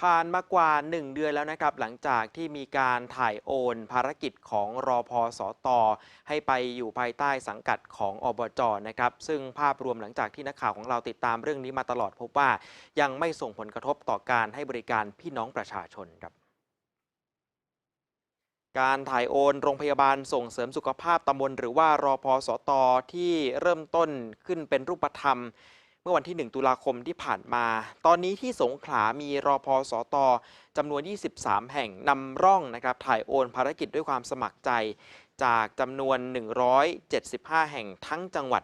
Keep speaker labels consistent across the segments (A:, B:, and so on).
A: ผ่านมากว่า 1 เดือนแล้วนะครับ หลังจากที่มีการถ่ายโอนภารกิจของรอพอสตให้ไปอยู่ภายใต้สังกัดของอบจนะครับ ซึ่งภาพรวมหลังจากที่นักข่าวของเราติดตามเรื่องนี้มาตลอดพบว่ายังไม่ส่งผลกระทบต่อการให้บริการพี่น้องประชาชนครับการถ่ายโอนโรงพยาบาลส่งเสริมสุขภาพตำบลหรือว่ารอพอสตที่เริ่มต้นขึ้นเป็นรูปธรรม มื่อวันที่ 1 ตุลาคมที่ผ่านมา ตอนนี้ที่สงขลามีรอพอสตจำนวน 23 แห่งนำร่องนะครับถ่ายโอนภารกิจด้วยความสมัครใจ จากจำนวน 175 แห่งทั้งจังหวัด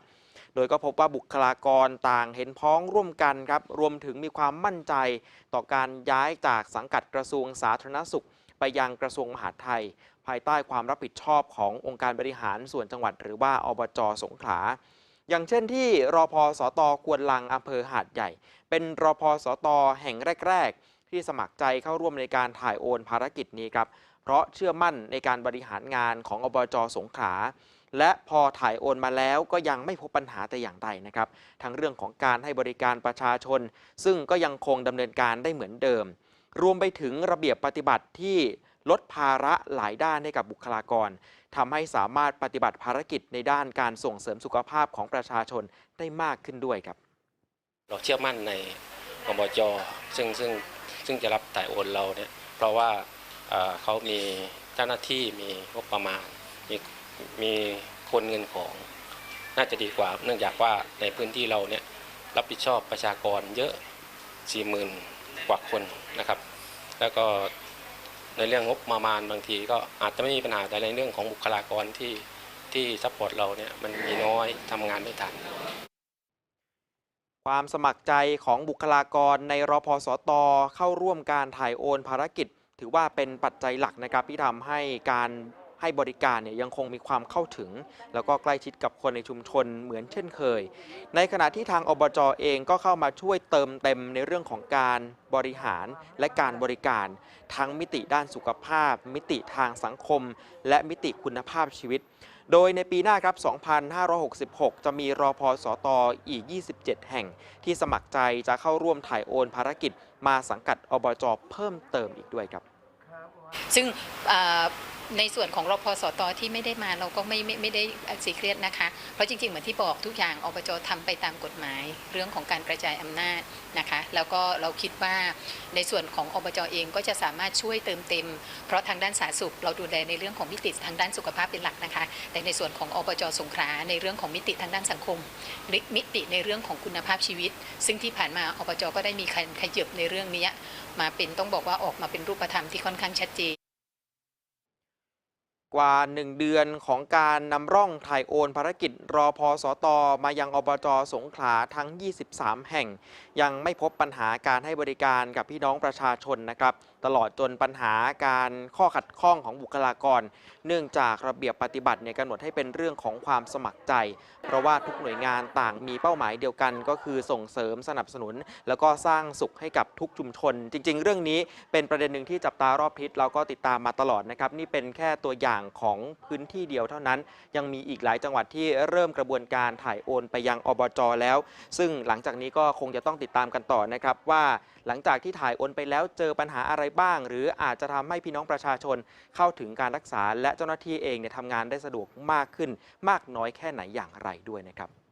A: โดยก็พบว่าบุคลากรต่างเห็นพ้องร่วมกันครับ รวมถึงมีความมั่นใจต่อการย้ายจากสังกัดกระทรวงสาธารณสุข ไปยังกระทรวงมหาดไทย ภายใต้ความรับผิดชอบขององค์การบริหารส่วนจังหวัด หรือว่าอบจสงขลา อย่างเช่นที่รอพอสตควนลังอำเภอหาดใหญ่ เป็นรอพอสตแห่งแรก ๆ ที่สมัครใจเข้าร่วมในการถ่ายโอนภารกิจนี้ครับ เพราะเชื่อมั่นในการบริหารงานของอบจสงขลาและพอถ่ายโอนมาแล้วก็ยังไม่พบปัญหาแต่อย่างใดนะครับ ทั้งเรื่องของการให้บริการประชาชน ซึ่งก็ยังคงดำเนินการได้เหมือนเดิม รวมไปถึงระเบียบปฏิบัติที่ลดภาระหลายด้านให้กับบุคลากร ทำให้สามารถปฏิบัติภารกิจในด้านการส่งเสริมสุขภาพของประชาชนได้มากขึ้นด้วยครับ
B: เราเชื่อมั่นในอบจซึ่งซึ่งซึ่งจะรับถ่ายโอนเราเนี่ยเพราะว่าเอ่อเขามีเจ้าหน้าที่มีงบประมาณ มีมีคนเงินของน่าจะดีกว่า เนื่องจากว่าในพื้นที่เราเนี่ยรับผิดชอบประชากรเยอะ 40,000 กว่าคนนะครับ แล้วก็ ในเรื่องงบประมาณบางทีก็อาจจะไม่มีปัญหาแต่ในเรื่องของบุคลากรที่ที่ซัพพอร์ตเราเนี่ยมันมีน้อยทำงานไม่ทัน
A: ความสมัครใจของบุคลากรในรพสตเข้าร่วมการถ่ายโอนภารกิจ ถือว่าเป็นปัจจัยหลักนะครับที่ทำให้การ ให้บริการเนี่ยยังคงมีความเข้าถึง แล้วก็ใกล้ชิดกับคนในชุมชนเหมือนเช่นเคย ในขณะที่ทางอบจเองก็เข้ามาช่วยเติมเต็มในเรื่องของการบริหารและการบริการ ทั้งมิติด้านสุขภาพ มิติทางสังคม และมิติคุณภาพชีวิต โดยในปีหน้าครับ 2566 จะมีรอพอสตออีก 27 แห่ง ที่สมัครใจจะเข้าร่วมถ่ายโอนภารกิจ มาสังกัดอบจเพิ่มเติมอีกด้วยครับ
C: ซึ่ง ในส่วนของรพสตที่ไม่ได้มาเราก็ไม่ไม่ไม่ได้ซีเครียดนะคะ เพราะจริงๆ เหมือนที่บอกทุกอย่างอบจทำไปตามกฎหมาย เรื่องของการกระจายอำนาจนะคะ แล้วก็เราคิดว่าในส่วนของอบจเองก็จะสามารถช่วยเติมเต็ม เพราะทางด้านสาธารณสุข เราดูแลในเรื่องของมิติทางด้านสุขภาพเป็นหลักนะคะ แต่ในส่วนของอบจสงขลาในเรื่องของมิติทางด้านสังคมมิติในเรื่องของคุณภาพชีวิต ซึ่งที่ผ่านมาอบจก็ได้มีการขยับในเรื่องนี้มาเป็นต้องบอกว่าออกมาเป็นรูปธรรมที่ค่อนข้างชัดเจน
A: กว่า 1 เดือนของการนำร่องถ่ายโอนภารกิจรอพอสตมายังอบจสงขลาทั้ง 23 แห่ง ยังไม่พบปัญหาการให้บริการกับพี่น้องประชาชนนะครับ ตลอดจนปัญหาการข้อขัดข้องของบุคลากร เนื่องจากระเบียบปฏิบัติเนี่ยกำหนดให้เป็นเรื่องของความสมัครใจ เพราะว่าทุกหน่วยงานต่างมีเป้าหมายเดียวกัน ก็คือส่งเสริมสนับสนุน แล้วก็สร้างสุขให้กับทุกชุมชน จริง ๆ เรื่องนี้เป็นประเด็นหนึ่งที่จับตารอบทิศเราก็ติดตามมาตลอดนะครับนี่เป็นแค่ตัวอย่างของพื้นที่เดียวเท่านั้น ยังมีอีกหลายจังหวัดที่เริ่มกระบวนการถ่ายโอนไปยังอบจแล้ว ซึ่งหลังจากนี้ก็คงจะต้องติดตามกันต่อนะครับว่าหลังจากที่ถ่ายโอนไปแล้วเจอปัญหาอะไรบ้าง หรืออาจจะทำให้พี่น้องประชาชนเข้าถึงการรักษา และเจ้าหน้าที่เองเนี่ยทำงานได้สะดวกมากขึ้น มากน้อยแค่ไหนอย่างไรด้วยนะครับ